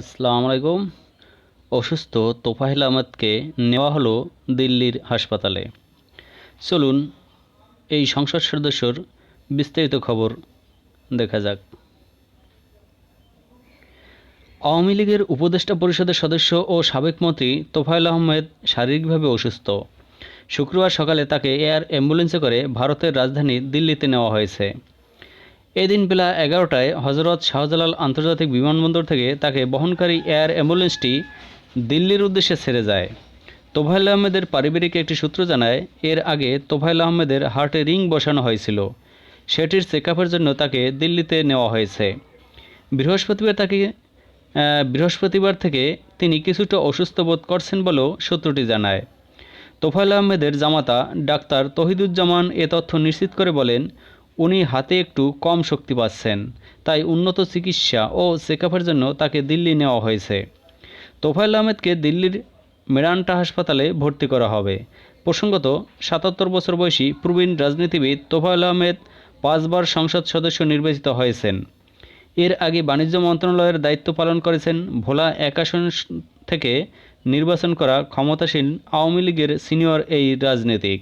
আসসালামু আলাইকুম। অসুস্থ তোফাহেল আহমদকে নেওয়া হলো দিল্লির হাসপাতালে। চলুন এই সংসদ সদস্যর বিস্তারিত খবর দেখা যাক। আওয়ামী লীগের উপদেষ্টা পরিষদের সদস্য ও সাবেক মন্ত্রী তোফায়েল আহমেদ শারীরিকভাবে অসুস্থ। শুক্রবার সকালে তাকে এয়ার অ্যাম্বুলেন্সে করে ভারতের রাজধানী দিল্লিতে নেওয়া হয়েছে। এদিন বেলা এগারোটায় হজরত শাহজালাল আন্তর্জাতিক বিমানবন্দর থেকে তাকে বহনকারী এয়ার অ্যাম্বুলেন্সটি দিল্লির উদ্দেশ্যে ছেড়ে যায়। তোফায়েল আহমেদের পারিবারিক একটি সূত্র জানায়, এর আগে তোফায়েল আহমেদের হার্টে রিং বসানো হয়েছিল। সেটির চেক জন্য তাকে দিল্লিতে নেওয়া হয়েছে। বৃহস্পতিবার তাকে বৃহস্পতিবার থেকে তিনি কিছুটা অসুস্থ বোধ করছেন বলেও সূত্রটি জানায়। তোফায়েল আহমেদের জামাতা ডাক্তার তহিদুজ্জামান এ তথ্য নিশ্চিত করে বলেন উনি হাতে একটু কম শক্তি পাচ্ছেন, তাই উন্নত চিকিৎসা ও চেকআপের জন্য তাকে দিল্লি নেওয়া হয়েছে। তোফায়েল আহমেদকে দিল্লির মেরান্টা হাসপাতালে ভর্তি করা হবে। প্রসঙ্গত, সাতাত্তর বছর বয়সী প্রবীণ রাজনীতিবিদ তোফায়েল আহমেদ পাঁচবার সংসদ সদস্য নির্বাচিত হয়েছেন। এর আগে বাণিজ্য মন্ত্রণালয়ের দায়িত্ব পালন করেছেন ভোলা এক আসন থেকে নির্বাচন করা ক্ষমতাসীন আওয়ামী লীগের সিনিয়র এই রাজনীতিক।